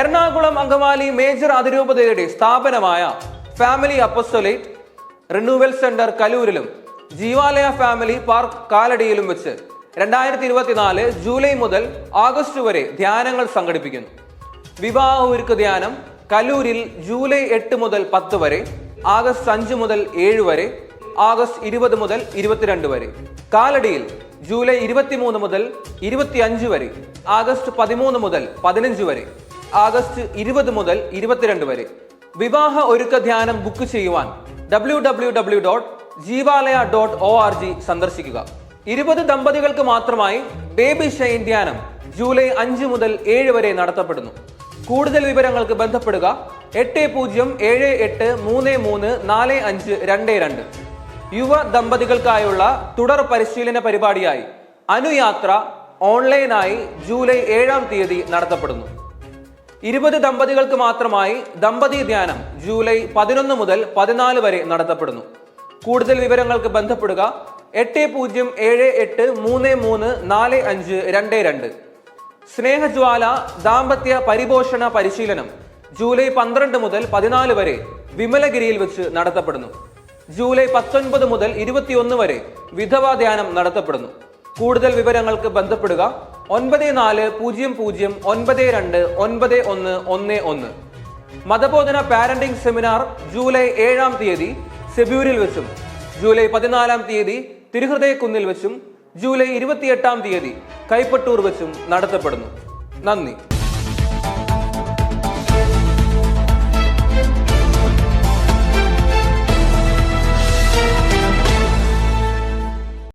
Ernakulam Angamaly major അതിരൂപതയുടെ സ്ഥാപനമായ family apostolate renewal centre കലൂരിലും ജീവാലയ ഫാമിലി പാർക്ക് കാലടിയിലും വെച്ച് രണ്ടായിരത്തി ഇരുപത്തിനാല് ജൂലൈ മുതൽ ആഗസ്റ്റ് വരെ ധ്യാനങ്ങൾ സംഘടിപ്പിക്കുന്നു. വിവാഹ ഒരുക്ക ധ്യാനം കലൂരിൽ ജൂലൈ എട്ട് മുതൽ പത്ത് വരെ ആഗസ്റ്റ് അഞ്ച് മുതൽ ഏഴ് വരെ ആഗസ്റ്റ് ഇരുപത് മുതൽ ഇരുപത്തിരണ്ട് വരെ. കാലടിയിൽ ജൂലൈ ഇരുപത്തിമൂന്ന് മുതൽ ഇരുപത്തിയഞ്ച് വരെ ആഗസ്റ്റ് പതിമൂന്ന് മുതൽ പതിനഞ്ച് വരെ. ആഗസ്റ്റ് ഇരുപത് മുതൽ ഇരുപത്തിരണ്ട് വരെ. വിവാഹ ഒരുക്ക ധ്യാനം ബുക്ക് ചെയ്യുവാൻ W W W dot Jeevalaya dot O R G സന്ദർശിക്കുക. ഇരുപത് ദമ്പതികൾക്ക് മാത്രമായി ബേബി ഷൈൻ ധ്യാനം ജൂലൈ അഞ്ച് മുതൽ ഏഴ് വരെ നടത്തപ്പെടുന്നു. കൂടുതൽ വിവരങ്ങൾക്ക് ബന്ധപ്പെടുക എട്ട് പൂജ്യം ഏഴ് എട്ട് മൂന്ന് മൂന്ന് നാല് അഞ്ച് രണ്ട് രണ്ട്. യുവ ദമ്പതികൾക്കായുള്ള തുടർ പരിശീലന പരിപാടിയായി അനുയാത്ര ഓൺലൈനായി ജൂലൈ ഏഴാം തീയതി നടത്തപ്പെടുന്നു. ഇരുപത് ദമ്പതികൾക്ക് മാത്രമായി ദമ്പതി ധ്യാനം ജൂലൈ പതിനൊന്ന് മുതൽ പതിനാല് വരെ നടത്തപ്പെടുന്നു. കൂടുതൽ വിവരങ്ങൾക്ക് ബന്ധപ്പെടുക എട്ട് പൂജ്യം ഏഴ് എട്ട് മൂന്ന് മൂന്ന് നാല് അഞ്ച് രണ്ട് രണ്ട്. സ്നേഹജ്വാല ദാമ്പത്യ പരിപോഷണ പരിശീലനം ജൂലൈ പന്ത്രണ്ട് മുതൽ പതിനാല് വരെ വിമലഗിരിയിൽ വെച്ച് നടത്തപ്പെടുന്നു. ജൂലൈ പത്തൊൻപത് മുതൽ ഇരുപത്തിയൊന്ന് വരെ വിധവാ ധ്യാനം നടത്തപ്പെടുന്നു. കൂടുതൽ വിവരങ്ങൾക്ക് ബന്ധപ്പെടുക ഒൻപത് നാല് പൂജ്യം പൂജ്യം ഒൻപത് രണ്ട് ഒൻപത് ഒന്ന് ഒന്ന് ഒന്ന്. മതബോധന പാരന്റിംഗ് സെമിനാർ ജൂലൈ ഏഴാം തീയതി സെബ്യൂരിൽ വെച്ചും ജൂലൈ പതിനാലാം തീയതി തിരുഹൃദയക്കുന്നിൽ വെച്ചും ജൂലൈ ഇരുപത്തിയെട്ടാം തീയതി കൈപ്പട്ടൂർ വെച്ചും നടത്തപ്പെടുന്നു. നന്ദി.